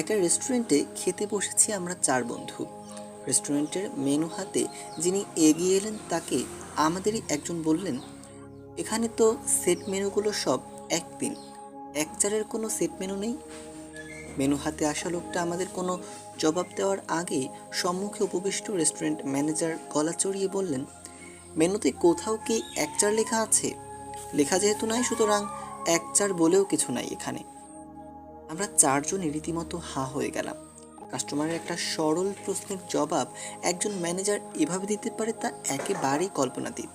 একটা রেস্টুরেন্টে খেতে বসেছি আমরা চার বন্ধু। রেস্টুরেন্টের মেনু হাতে যিনি এগিয়ে এলেন তাকে আমাদেরই একজন বললেন, এখানে তো সেট মেনুগুলো সব এক দিন এক চারের কোনো সেট মেনু নেই? মেনু হাতে আসা লোকটা আমাদের কোনো জবাব দেওয়ার আগে সম্মুখে উপবিষ্ট রেস্টুরেন্ট ম্যানেজার গলা চড়িয়ে বললেন, মেনুতে কোথাও কি এক চার লেখা আছে? লেখা যেহেতু নাই, সুতরাং এক চার বলেও কিছু নাই এখানে। আমরা চারজনই রীতিমতো হা হয়ে গেলাম। কাস্টমারের একটা সরল প্রশ্নের জবাব একজন ম্যানেজার এভাবে দিতে পারে তা একেবারেই কল্পনাতীত।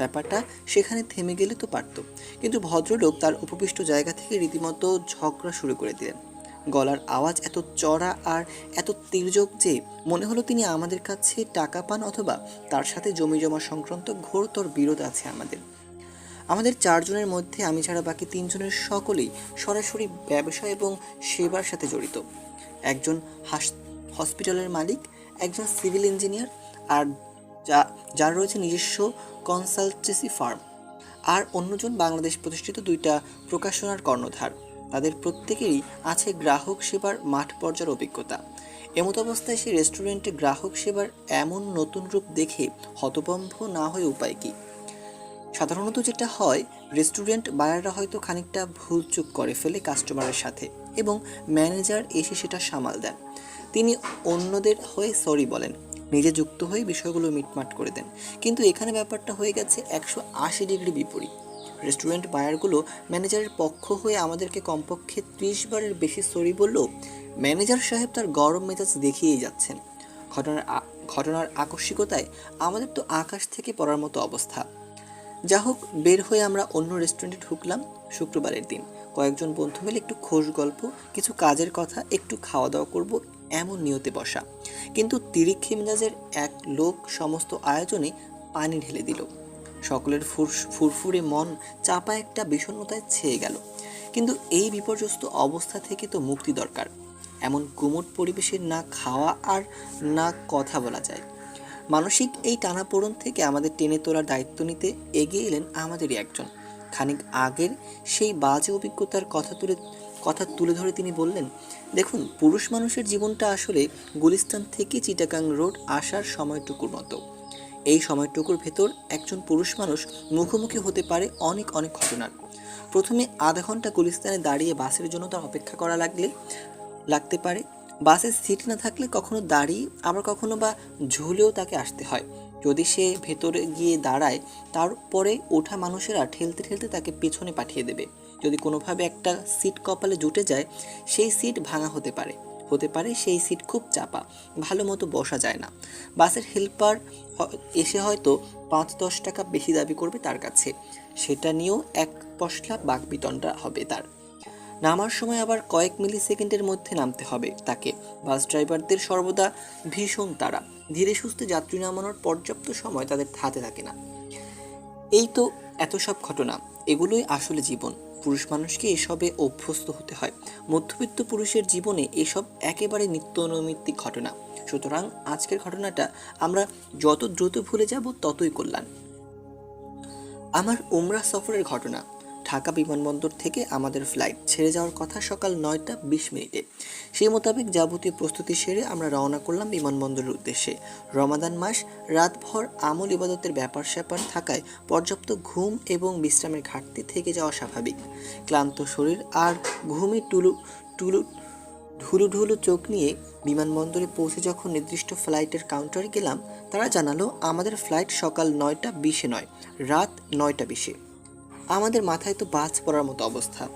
ব্যাপারটা সেখানে থেমে গেলে তো পারত, কিন্তু ভদ্রলোক তার উপবিষ্ট জায়গা থেকে রীতিমতো ঝগড়া শুরু করে দিলেন। গলার আওয়াজ এত চড়া আর এত তির্যক যে মনে হলো তিনি আমাদের কাছে টাকা পান অথবা তার সাথে জমি জমা সংক্রান্ত ঘোরতর বিরোধ আছে আমাদের। আমাদের চারজনের মধ্যে আমি ছাড়া বাকি তিনজনের সকলেই সরাসরি ব্যবসা এবং সেবার সাথে জড়িত। একজন হাস- হসপিটালের মালিক, একজন সিভিল ইঞ্জিনিয়ার, আর যা, যার রয়েছে নিজস্ব কনসালটেন্সি ফার্ম। আর অন্যজন বাংলাদেশ প্রতিষ্ঠিত দুইটা প্রকাশনার কর্ণধার। তাদের প্রত্যেকেরই আছে গ্রাহক সেবার মাঠ পর্যায়ের অভিজ্ঞতা। এমত অবস্থায় সেই রেস্টুরেন্টে গ্রাহক সেবার এমন নতুন রূপ দেখে হতভম্ব না হয়ে উপায় কী? সাধারণত যেটা হয় রেস্টুরেন্ট বায়াররা হয়তো খানিকটা ভুল চুপ করে ফেলে কাস্টমারের সাথে এবং ম্যানেজার এসে সেটা সামাল দেন। তিনি অন্যদের হয়ে সরি বলেন, নিজে যুক্ত হয়ে বিষয়গুলো মিটমাট করে দেন। কিন্তু এখানে ব্যাপারটা হয়ে গেছে একশো আশি ডিগ্রি বিপরীত। রেস্টুরেন্ট বায়ারগুলো ম্যানেজারের পক্ষ হয়ে আমাদেরকে কমপক্ষে ত্রিশ বারের বেশি সরি বললেও ম্যানেজার সাহেব তার গরম মেজাজ দেখিয়েই যাচ্ছেন। ঘটনার ঘটনার আকস্মিকতায় আমাদের তো আকাশ থেকে পড়ার মতো অবস্থা। যা হোক, বের হয়ে আমরা অন্য রেস্টুরেন্টে ঢুকলাম শুক্রবারের দিন। কয়েকজন বন্ধু মিলে একটু খোশ গল্প, কিছু কাজের কথা, একটু খাওয়া দাওয়া করব এমন নিয়তে বসা। কিন্তু তিরিক্ষি মেজাজের এক লোক সমস্ত আয়োজনে পানি ঢেলে দিল। সকলের ফুর ফুরফুরে মন চাপা একটা বিষণ্ণতায় ছেয়ে গেল। কিন্তু এই বিপর্যস্ত অবস্থা থেকে তো মুক্তি দরকার। এমন কুমোট পরিবেশে না খাওয়া আর না কথা বলা যায়। মানসিক এই টানাপোড়ন থেকে আমাদের টেনে তোলার দায়িত্ব নিতে এগিয়ে এলেন আমাদেরই একজন। খানিক আগের সেই বাজে অভিজ্ঞতার কথা তুলে কথা তুলে ধরে তিনি বললেন, দেখুন, পুরুষ মানুষের জীবনটা আসলে গুলিস্তান থেকে চিটাগাং রোড আসার সময়টুকুর মতো। এই সময়টুকুর ভেতর একজন পুরুষ মানুষ মুখোমুখি হতে পারে অনেক অনেক ঘটনার প্রথমে আধা ঘণ্টা গুলিস্তানে দাঁড়িয়ে বাসের জন্য তার অপেক্ষা করা লাগলে, লাগতে পারে। বাসের সিট না থাকলে কখনো দাঁড়িয়ে আবার কখনো বা ঝুলেও তাকে আসতে হয়। যদি সে ভেতরে গিয়ে দাঁড়ায়, তারপরে ওঠা মানুষেরা ঠেলতে ঠেলতে তাকে পেছনে পাঠিয়ে দেবে। যদি কোনোভাবে একটা সিট কপালে জুটে যায়, সেই সিট ভাঙা হতে পারে। হতে পারে সেই সিট খুব চাপা, ভালো মতো বসা যায় না। বাসের হেল্পার এসে হয়তো পাঁচ দশ টাকা বেশি দাবি করবে তার কাছে। সেটা নিয়েও এক পশলা বাকবিতণ্ডা হবে তার। নামার সময় আবার কয়েক মিলি সেকেন্ডের মধ্যে নামতে হবে। তাকে বাস ড্রাইভারদের সর্বদা ভীষণ তারা ধীরে সুস্থে যাত্রী নামানোর পর্যাপ্ত সময় তাদের হাতে থাকে না। এই তো এত সব ঘটনা। এগুলোই আসলে জীবন। পুরুষ মানুষকে এসবে অভ্যস্ত হতে হয়। মধ্যবিত্ত পুরুষের জীবনে এসব একেবারে নিত্য নৈমিত্তিক ঘটনা। সুতরাং আজকের ঘটনাটা আমরা যত দ্রুত ভুলে যাব ততই কল্যাণ। আমার উমরা সফরের ঘটনা। ঢাকা বিমানবন্দর থেকে আমাদের ফ্লাইট ছেড়ে যাওয়ার কথা সকাল নয়টা বিশ মিনিটে। সেই মোতাবেক যাবতীয় প্রস্তুতি সেরে আমরা রওনা করলাম বিমানবন্দরের উদ্দেশ্যে। রমাদান মাস, রাতভর আমল ইবাদতের ব্যাপার স্যাপার থাকায় পর্যাপ্ত ঘুম এবং বিশ্রামের ঘাটতি থেকে যাওয়া স্বাভাবিক। ক্লান্ত শরীর আর ঘুমে টুলু টুলু ঢুলু ঢুলু চোখ নিয়ে বিমানবন্দরে পৌঁছে যখন নির্দিষ্ট ফ্লাইটের কাউন্টারে গেলাম, তারা জানালো আমাদের ফ্লাইট সকাল নয়টা বিশে নয়, রাত নয়টা বিশে। আমাদের মাথায় তো বাজ পড়ার মতো অবস্থা।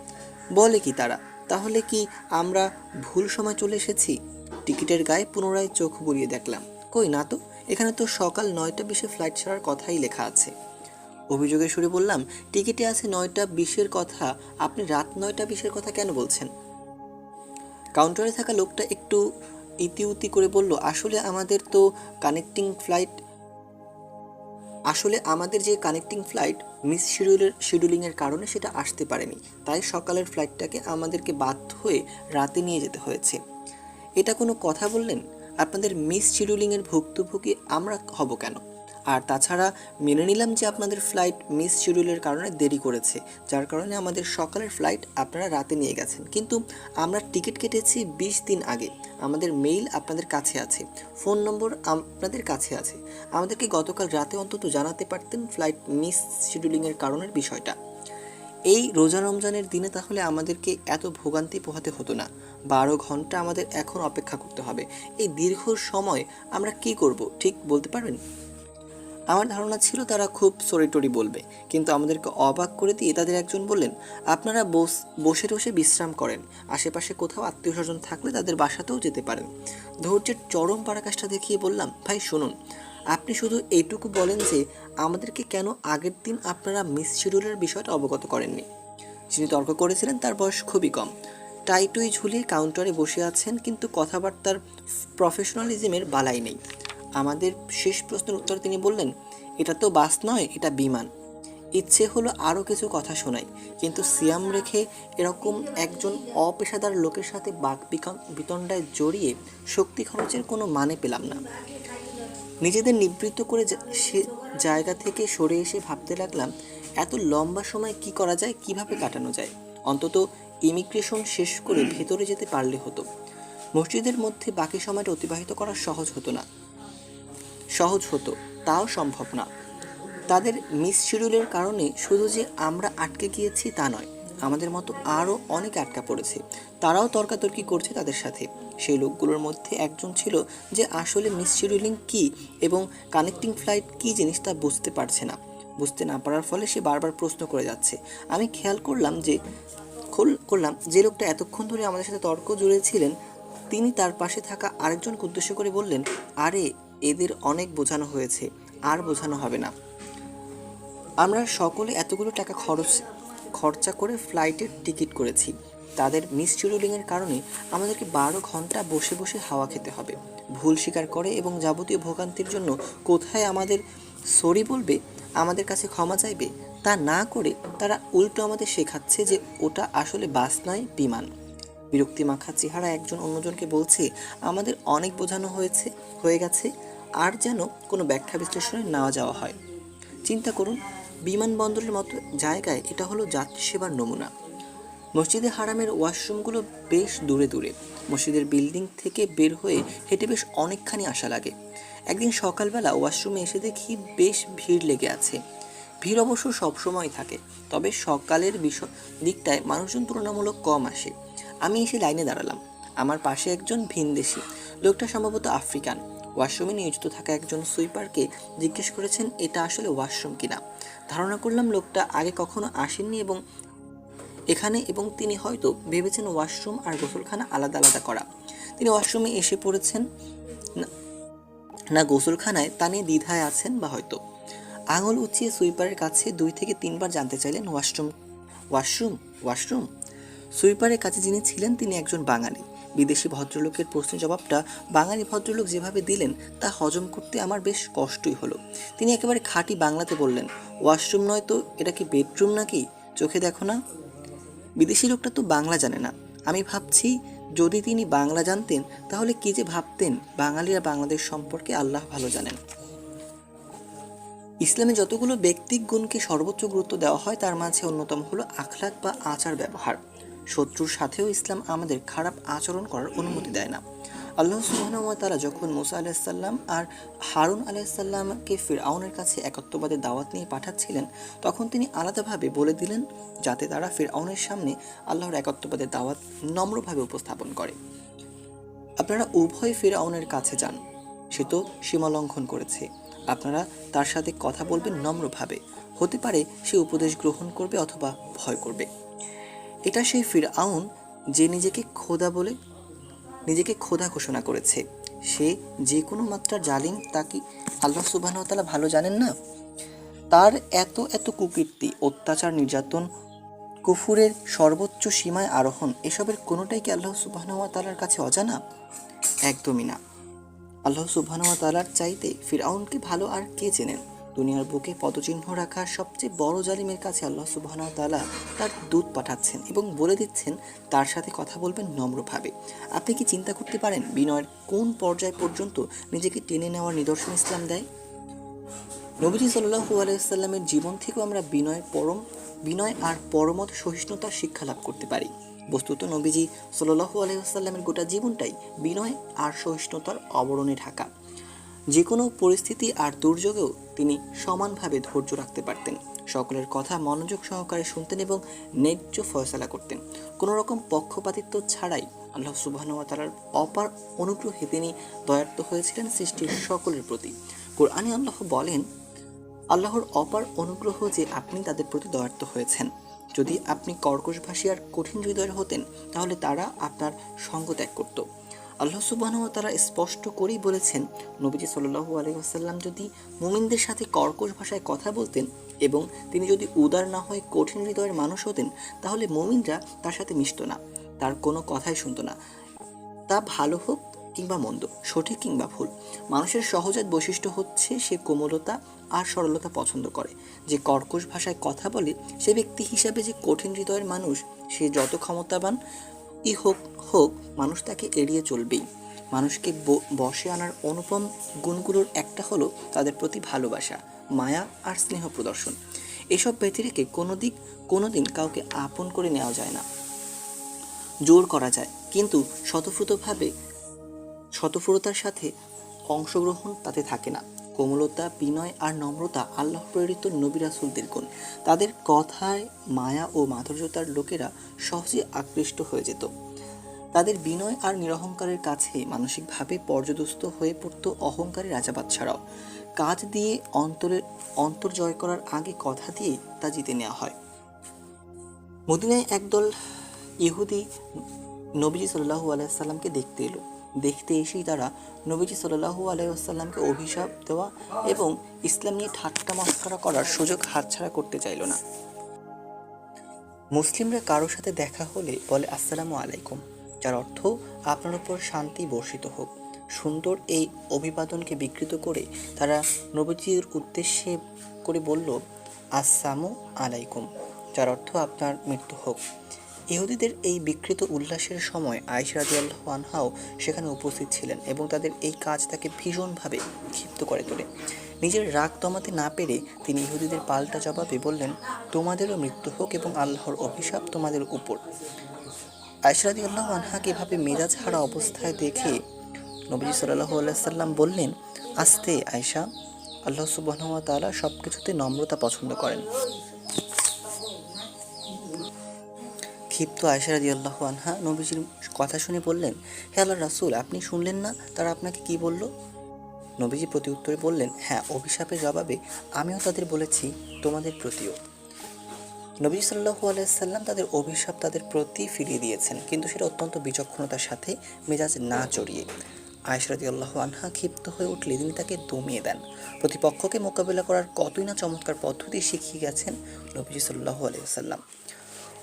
বলে কি তারা? তাহলে কি আমরা ভুল সময় চলে এসেছি? টিকিটের গায়ে পুনরায় চোখ বুলিয়ে দেখলাম। কই না তো, এখানে তো সকাল নয়টা বিশে ফ্লাইট ছাড়ার কথাই লেখা আছে। অভিযোগের সুরে বললাম, টিকিটে আছে নয়টা বিশের কথা। আপনি রাত নয়টা বিশের কথা কেন বলছেন? কাউন্টারে থাকা লোকটা একটু ইতিউতি করে বলল, আসলে আমাদের তো কানেক্টিং ফ্লাইট আসলে আমাদের যে কানেক্টিং ফ্লাইট মিস শিডিউলের শিডিউলিংয়ের কারণে সেটা আসতে পারেনি। তাই সকালের ফ্লাইটটাকে আমাদেরকে বাধ্য হয়ে রাতে নিয়ে যেতে হয়েছে। এটা কোনো কথা বললেন? আপনাদের মিস শিডিউলিংয়ের ভুক্তভোগী আমরা হব কেন? আর তাছাড়া মেনে নিলাম যে আপনাদের ফ্লাইট মিস শিডিউলের কারণে দেরি করেছে, যার কারণে আমাদের সকালের ফ্লাইট আপনারা রাতে নিয়ে গেছেন। কিন্তু আমরা টিকিট কেটেছি বিশ দিন আগে। আমাদের মেইল আপনাদের কাছে আছে। ফোন নম্বর আপনাদের কাছে আছে। আমাদেরকে গতকাল রাতে অন্তত জানাতে পারতেন ফ্লাইট মিস শিডিউলিংয়ের কারণের বিষয়টা। এই রোজা রমজানের দিনে তাহলে আমাদেরকে এত ভোগান্তি পোহাতে হতো না। বারো ঘণ্টা আমাদের এখন অপেক্ষা করতে হবে। এই দীর্ঘ সময় আমরা কি করব, ঠিক বলতে পারবেন? আমার ধারণা ছিল তারা খুব সরিটরি বলবে, কিন্তু আমাদেরকে অবাক করে দিয়ে তাদের একজন বললেন, আপনারা বস, বসে বিশ্রাম করেন, আশেপাশে কোথাও আত্মীয় স্বজন থাকলে তাদের বাসাতেও যেতে পারেন। ধৈর্যের চরম পারাকাশটা দেখিয়ে বললাম, ভাই, শুনুন, আপনি শুধু এইটুকু বলেন যে আমাদেরকে কেন আগের দিন আপনারা মিস শিডিউলের বিষয়টা অবগত করেননি? যিনি তর্ক করেছিলেন তার বয়স খুবই কম। টাইটুই ঝুলিয়ে কাউন্টারে বসে আছেন, কিন্তু কথাবার্তার প্রফেশনালিজমের বালাই নেই। আমাদের শেষ প্রশ্নের উত্তর তিনি বললেন, এটা তো বাস নয়, এটা বিমান। ইচ্ছে হলো আরও কিছু কথা শোনাই, কিন্তু সিয়াম রেখে এরকম একজন অপেশাদার লোকের সাথে বাক বিতণ্ডায় জড়িয়ে শক্তি খরচের কোনো মানে পেলাম না। নিজেদের নিবৃত্ত করে সে জায়গা থেকে সরে এসে ভাবতে লাগলাম, এত লম্বা সময় কি করা যায়, কীভাবে কাটানো যায়? অন্তত ইমিগ্রেশন শেষ করে ভেতরে যেতে পারলে হতো। মসজিদের মধ্যে বাকি সময়টা অতিবাহিত করা সহজ হতো না। সহজ হতো, তাও সম্ভব না। তাদের মিস শিডিউলের কারণে শুধু যে আমরা আটকে গিয়েছি তা নয়, আমাদের মতো আরও অনেক আটকা পড়েছে। তারাও তর্কাতর্কি করছে তাদের সাথে। সেই লোকগুলোর মধ্যে একজন ছিল যে আসলে মিস শিডিউলিং কী এবং কানেক্টিং ফ্লাইট কী জিনিস তা বুঝতে পারছে না। বুঝতে না পারার ফলে সে বারবার প্রশ্ন করে যাচ্ছে। আমি খেয়াল করলাম যে, খোল- করলাম যে লোকটা এতক্ষণ ধরে আমাদের সাথে তর্ক জুড়েছিলেন, তিনি তার পাশে থাকা আরেকজনকে উদ্দেশ্য করে বললেন, আরে এদের অনেক বোঝানো হয়েছে, আর বোঝানো হবে না। আমরা সকলে এতগুলো টাকা খরচ, খরচা করে ফ্লাইটের টিকিট করেছি। তাদের মিস শিডিউলিংয়ের কারণে আমাদেরকে বারো ঘণ্টা বসে বসে হাওয়া খেতে হবে। ভুল স্বীকার করে এবং যাবতীয় ভোগান্তির জন্য কোথায় আমাদের সরি বলবে, আমাদের কাছে ক্ষমা চাইবে, তা না করে তারা উল্টো আমাদের শেখাচ্ছে যে ওটা আসলে বাস নয়, বিমান। বিরক্তি মাখা চেহারা একজন অন্যজনকে বলছে, আমাদের অনেক বোঝানো হয়েছে, হয়ে গেছে, আর যেন কোনো ব্যাখ্যা বিশ্লেষণে না যাওয়া হয়। চিন্তা করুন, বিমানবন্দরের মতো জায়গায় এটা হলো যাত্রী সেবার নমুনা। মসজিদে হারামের ওয়াশরুমগুলো বেশ দূরে দূরে। মসজিদের বিল্ডিং থেকে বের হয়ে হেঁটে বেশ অনেকখানি আসা লাগে। একদিন সকালবেলা ওয়াশরুমে এসে দেখি বেশ ভিড় লেগে আছে। ভিড় অবশ্য সবসময় থাকে, তবে সকালের বিষয় দিকটায় মানুষজন তুলনামূলক কম আসে। আমি এসে লাইনে দাঁড়ালাম। আমার পাশে একজন ভিনদেশি লোকটা সম্ভবত আফ্রিকান। ওয়াশরুমে নিয়োজিত থাকা একজন সুইপারকে জিজ্ঞেস করেছেন, এটা আসলে ওয়াশরুম কিনা? ধারণা করলাম, লোকটা আগে কখনো আসেননি এবং এখানে এবং তিনি হয়তো ভেবেছেন ওয়াশরুম আর গোসলখানা আলাদা আলাদা করা। তিনি ওয়াশরুমে এসে পড়েছেন না- গোসলখানায়, তা নিয়ে দ্বিধায় আছেন বা হয়তো। আঙুল উঁচিয়ে সুইপারের কাছে দুই থেকে তিনবার জানতে চাইলেন, ওয়াশরুম ওয়াশরুম ওয়াশরুম? সুইপারের কাছে যিনি ছিলেন, তিনি একজন বাঙালি। বিদেশি ভদ্রলোকের প্রশ্নের জবাবটা বাঙালি ভদ্রলোক যেভাবে দিলেন, তা হজম করতে আমার বেশ কষ্টই হলো। তিনি একেবারে খাঁটি বাংলাতে বললেন, ওয়াশরুম নয় তো, এটা কি বেডরুম নাকি? চোখে দেখো না? বিদেশি লোকটা তো বাংলা জানে না। আমি ভাবছি, যদি তিনি বাংলা জানতেন, তাহলে কি যে ভাবতেন বাঙালিরা বাংলাদেশ সম্পর্কে আল্লাহ ভালো জানেন। ইসলামে যতগুলো ব্যক্তিক গুণকে সর্বোচ্চ গুরুত্ব দেওয়া হয়, তার মাঝে অন্যতম হলো আখলাক বা আচার ব্যবহার শত্রুর সাথেও ইসলাম আমাদের খারাপ আচরণ করার অনুমতি দেয় না। আল্লাহ সুবাহতালা যখন মুসা আলাহিসাল্লাম আর হারুন আলাহিসাল্লামকে ফিরআউনের কাছে একত্ববাদের দাওয়াত নিয়ে পাঠাচ্ছিলেন, তখন তিনি আলাদাভাবে বলে দিলেন যাতে তারা ফিরআউনের সামনে আল্লাহর একত্ববাদের দাওয়াত নম্রভাবে উপস্থাপন করে। আপনারা উভয় ফেরাউনের কাছে যান, সে তো সীমা লঙ্ঘন করেছে। আপনারা তার সাথে কথা বলবেন নম্রভাবে। হতে পারে সে উপদেশ গ্রহণ করবে অথবা ভয় করবে। এটা সেই ফিরআউন যে নিজেকে খোদা বলে, নিজেকে খোদা ঘোষণা করেছে। সে যে কোনো মাত্রার জালিম তা কি আল্লাহ সুবাহতালা ভালো জানেন না? তার এত এত কুকীর্তি, অত্যাচার, নির্যাতন, কুফুরের সর্বোচ্চ সীমায় আরোহণ, এসবের কোনোটাই কি আল্লাহ সুবাহনুয়া তালার কাছে অজানা? একদমই না। আল্লাহ সুবাহনুয়া তালার চাইতে ফিরআউনকে ভালো আর কে চেনেন? দুনিয়ার বুকে পদচিহ্ন রাখা সবচেয়ে বড় জালিমের কাছে আল্লাহ সুবাহনুয়া তালা তার দূত পাঠাচ্ছেন এবং বলে দিচ্ছেন, তার সাথে কথা বলবেন নম্রভাবে। আপনি কি চিন্তা করতে পারেন বিনয়ের কোন পর্যায় পর্যন্ত নিজেকে টেনে নেওয়ার নিদর্শন ইসলাম দেয়? নবীজি সাল্লাহু আলাইসাল্লামের জীবন থেকেও আমরা বিনয় পরম, বিনয় আর পরমত সহিষ্ণুতার শিক্ষা লাভ করতে পারি। বস্তুত নবীজি সাল্লাহু আলাইসাল্লামের গোটা জীবনটাই বিনয় আর সহিষ্ণুতার অবরণে ঢাকা। যে কোনো পরিস্থিতি আর দুর্যোগেও তিনি সমানভাবে ধৈর্য রাখতে পারতেন। সকলের কথা মনোযোগ সহকারে শুনতেন এবং ন্যায্য ফয়সালা করতেন। কোনো রকম পক্ষপাতিত্ব ছাড়াই আল্লাহ সুবাহতালার অপার অনুগ্রহে তিনি দয়ার্থ হয়েছিলেন সৃষ্টির সকলের প্রতি। কোরআনে আল্লাহ বলেন, আল্লাহর অপার অনুগ্রহ যে আপনি তাদের প্রতি দয়ার্থ হয়েছেন। যদি আপনি কর্কশভাষী আর কঠিন হৃদয়ের হতেন, তাহলে তারা আপনার সঙ্গ ত্যাগ করত। আল্লাহ সুবাহ তারা স্পষ্ট করেই বলেছেন, নবীজি সাল্লু আলহিহাসাল্লাম যদি মুমিনদের সাথে কর্কশ ভাষায় কথা বলতেন এবং তিনি যদি উদার না হয়, কঠিন হৃদয়ের মানুষ হতেন, তাহলে মুমিনরা তার সাথে মিশত না, তার কোনো কথাই শুনতো না। তা ভালো হোক কিংবা মন্দ, সঠিক কিংবা ভুল, মানুষের সহজাত বৈশিষ্ট্য হচ্ছে সে কোমলতা আর সরলতা পছন্দ করে। যে কর্কশ ভাষায় কথা বলে, সে ব্যক্তি হিসাবে যে কঠিন হৃদয়ের মানুষ, সে যত ক্ষমতাবান ই হোক হোক, মানুষ তাকে এড়িয়ে চলবেই। মানুষকে ব- বশে আনার অনুপম গুণগুলোর একটা হলো তাদের প্রতি ভালোবাসা, মায়া আর স্নেহ প্রদর্শন। এসব ব্যতিরেকে কোনো দিক, কোনো দিন কাউকে আপন করে নেওয়া যায় না। জোর করা যায়, কিন্তু স্বতঃস্ফূর্তভাবে, স্বতঃস্ফূর্ততার সাথে অংশগ্রহণ তাতে থাকে না। কোমলতা, বিনয় আর নম্রতা আল্লাহ প্রেরিত নবী রাসুলদের গুণ। তাদের কথায় মায়া ও মাধুর্যতার লোকেরা সহজে আকৃষ্ট হয়ে যেত। তাদের বিনয় আর নিরহংকারের কাছে মানসিকভাবে পর্যদস্ত হয়ে পড়ত অহংকারী রাজাবাদ ছাড়াও কাজ দিয়ে অন্তরের অন্তর জয় করার আগে কথা দিয়ে তা জিতে নেওয়া হয়। মদিনায় একদল ইহুদি নবীজি সাল্লাহু আলাইসাল্লামকে দেখতে এলো। দেখতে এসেই তারা নবীজি সাল্লাহু আলাইসাল্লামকে অভিশাপ দেওয়া এবং ইসলাম নিয়ে ঠাট্টা মস্করা করার সুযোগ হাতছাড়া করতে চাইল না। মুসলিমরা কারোর সাথে দেখা হলে বলে, আসসালামু আলাইকুম। যার অর্থ, আপনার উপর শান্তি বর্ষিত হোক। সুন্দর এই অভিবাদনকে বিকৃত করে তারা নবীজির উদ্দেশ্যে করে বলল, আসসালামু আলাইকুম। যার অর্থ, আপনার মৃত্যু হোক। ইহুদিদের এই বিকৃত উল্লাসের সময় আয়েশা রাদিয়াল্লাহু আনহাও সেখানে উপস্থিত ছিলেন এবং তাদের এই কাজ তাকে ভীষণভাবে ক্ষিপ্ত করে তোলে। নিজের রাগ দমাতে না পেরে তিনি ইহুদিদের পাল্টা জবাবে বললেন, তোমাদেরও মৃত্যু হোক এবং আল্লাহর অভিশাপ তোমাদের উপর। আয়সরাদি আল্লাহ আনহাকে এভাবে মেজাজ হারা অবস্থায় দেখে নবীজি সাল্লাহ সাল্লাম বললেন, আস্তে আয়সা আল্লাহ সুবাহ তাআলা সব কিছুতে নম্রতা পছন্দ করেন। ক্ষিপ্ত আয়সা রাজি আল্লাহ আনহা নবীজির কথা শুনে বললেন, হে আল্লাহ রাসুল, আপনি শুনলেন না? তারা আপনাকে কি বলল? নবীজি প্রতি উত্তরে বললেন হ্যাঁ অভিশাপের জবাবে আমিও তাদের বলেছি, তোমাদের প্রতিও। নবী সাল্লাহু আলাইসাল্লাম তাদের অভিশাপ তাদের প্রতি ফিরিয়ে দিয়েছেন, কিন্তু সেটা অত্যন্ত বিচক্ষণতার সাথে মেজাজ না চড়িয়ে আয়সরাদি আল্লাহ আনহা ক্ষিপ্ত হয়ে উঠলে তিনি তাকে দমিয়ে দেন। প্রতিপক্ষকে মোকাবিলা করার কতই না চমৎকার পদ্ধতি শিখিয়ে গেছেন নবীজি সাল্লাহু আলাইসাল্লাম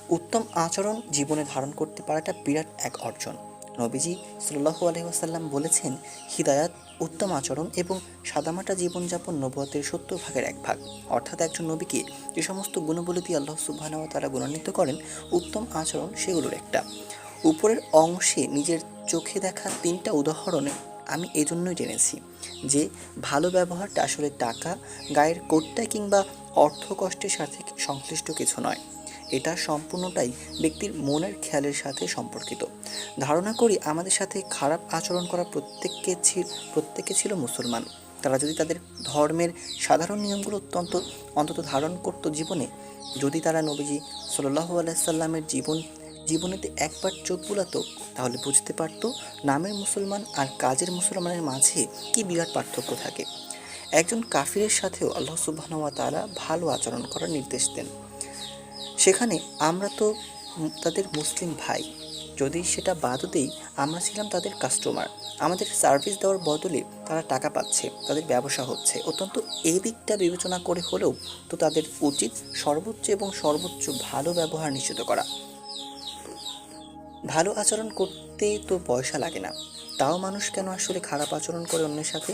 উত্তম আচরণ জীবনে ধারণ করতে পারাটা বিরাট এক অর্জন। নবীজি সাল্লাহু আলহিহাসাল্লাম বলেছেন, হিদায়াত, উত্তম আচরণ এবং সাদামাটা জীবনযাপন নবতের সত্তর ভাগের এক ভাগ। অর্থাৎ একজন নবীকে যে সমস্ত গুণবলী দিয়ে আল্লাহ সুবাহ তারা গুণান্বিত করেন, উত্তম আচরণ সেগুলোর একটা। উপরের অংশে নিজের চোখে দেখা তিনটা উদাহরণে আমি এজন্যই জেনেছি, যে ভালো ব্যবহারটা আসলে টাকা, গায়ের কোটটা কিংবা অর্থ কষ্টের সাথে সংশ্লিষ্ট কিছু নয়। এটা সম্পূর্ণটাই ব্যক্তির মনের খেয়ালের সাথে সম্পর্কিত। ধারণা করি আমাদের সাথে খারাপ আচরণ করা প্রত্যেককে ছিল প্রত্যেকে ছিল মুসলমান। তারা যদি তাদের ধর্মের সাধারণ নিয়মগুলো অত্যন্ত, অন্তত ধারণ করত জীবনে, যদি তারা নবীজি সাল্লাহু আলাইসাল্লামের জীবন, জীবনেতে একবার চোখ বুলাতো, তাহলে বুঝতে পারতো নামের মুসলমান আর কাজের মুসলমানের মাঝে কি বিরাট পার্থক্য থাকে। একজন কাফিরের সাথেও আল্লাহ সুবাহ তারা ভালো আচরণ করার নির্দেশ দেন। সেখানে আমরা তো তাদের মুসলিম ভাই। যদি সেটা বাদও দেই, আমরা ছিলাম তাদের কাস্টমার আমাদের সার্ভিস দেওয়ার বদলে তারা টাকা পাচ্ছে, তাদের ব্যবসা হচ্ছে। অত্যন্ত এই দিকটা বিবেচনা করে হলেও তো তাদের উচিত সর্বোচ্চ এবং সর্বোচ্চ ভালো ব্যবহার নিশ্চিত করা। ভালো আচরণ করতে তো পয়সা লাগে না। তাও মানুষ কেন আসলে খারাপ আচরণ করে অন্যের সাথে?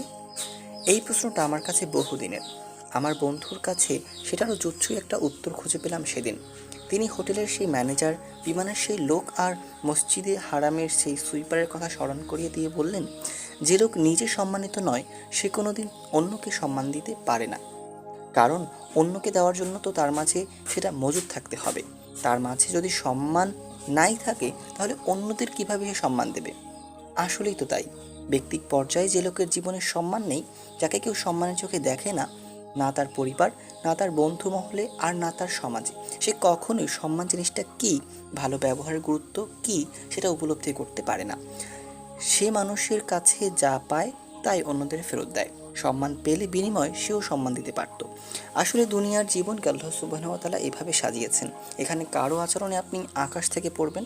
এই প্রশ্নটা আমার কাছে বহুদিনের। আমার বন্ধুর কাছে সেটারও জুচ্ছুই একটা উত্তর খুঁজে পেলাম সেদিন। তিনি হোটেলের সেই ম্যানেজার, বিমানের সেই লোক আর মসজিদে হারামের সেই সুইপারের কথা স্মরণ করিয়ে দিয়ে বললেন, যে লোক নিজে সম্মানিত নয়, সে কোনোদিন অন্যকে সম্মান দিতে পারে না। কারণ অন্যকে দেওয়ার জন্য তো তার মাঝে সেটা মজুদ থাকতে হবে। তার মাঝে যদি সম্মান নাই থাকে, তাহলে অন্যদের কীভাবে সে সম্মান দেবে? আসলেই তো তাই। ব্যক্তিক পর্যায়ে যে লোকের জীবনের সম্মান নেই, যাকে কেউ সম্মানের চোখে দেখে না না তার পরিবার, না তার বন্ধু মহলে আর না তার সমাজে। সে কখনোই সম্মান জিনিসটা কী, ভালো ব্যবহারের গুরুত্ব কী, সেটা উপলব্ধি করতে পারে না। সে মানুষের কাছে যা পায়, তাই অন্যদের ফেরত দেয়। সম্মান পেলে বিনিময়ে, সেও সম্মান দিতে পারত। আসলে দুনিয়ার জীবনকে আল্লাহ সুবাহতালা এভাবে সাজিয়েছেন। এখানে কারও আচরণে আপনি আকাশ থেকে পড়বেন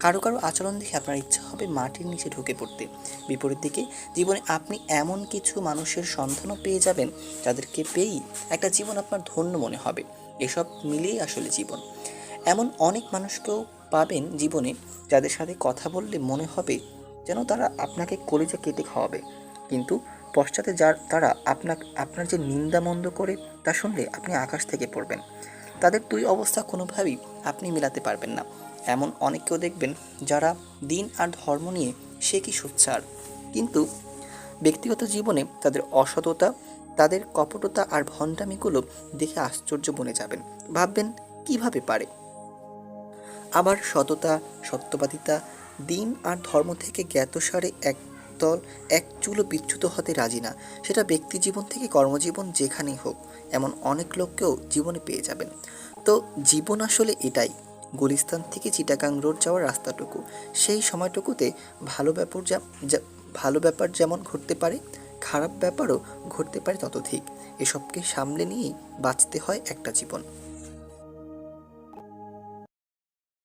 কারও কারও আচরণ দেখে আপনার ইচ্ছা হবে মাটির নিচে ঢুকে পড়তে। বিপরীত দিকে, জীবনে আপনি এমন কিছু মানুষের সন্ধানও পেয়ে যাবেন, যাদেরকে পেয়েই একটা জীবন আপনার ধন্য মনে হবে। এসব মিলিয়েই আসলে জীবন। এমন অনেক মানুষকেও পাবেন জীবনে, যাদের সাথে কথা বললে মনে হবে যেন তারা আপনাকে কলিজা কেটে খাওয়াবে। কিন্তু পশ্চাতে যার, তারা আপনার আপনার যে নিন্দা মন্দ করে তা শুনলে আপনি আকাশ থেকে পড়বেন। তাদের দুই অবস্থা কোনোভাবেই আপনি মেলাতে পারবেন না। এমন অনেককেও দেখবেন যারা দিন আর ধর্ম নিয়ে সে কি সোচ্চার। কিন্তু ব্যক্তিগত জীবনে তাদের অসততা, তাদের কপটতা আর ভণ্ডামিগুলো দেখে আশ্চর্য বনে যাবেন। ভাববেন, কীভাবে পারে? আবার সততা, সত্যবাদিতা, দিন আর ধর্ম থেকে জ্ঞাতসারে একদল এক চুলো বিচ্যুত হতে রাজি না। সেটা ব্যক্তি জীবন থেকে কর্মজীবন যেখানেই হোক, এমন অনেক লোককেও জীবনে পেয়ে যাবেন। তো জীবন আসলে এটাই গুলিস্তান থেকে চিটাগাং রোড যাওয়ার রাস্তাটুকু। সেই সময়টুকুতে ভালো ব্যাপার যা ভালো ব্যাপার যেমন ঘটতে পারে, খারাপ ব্যাপারও ঘটতে পারে ততধিক। এসবকে সামলে নিয়েই বাঁচতে হয় একটা জীবন।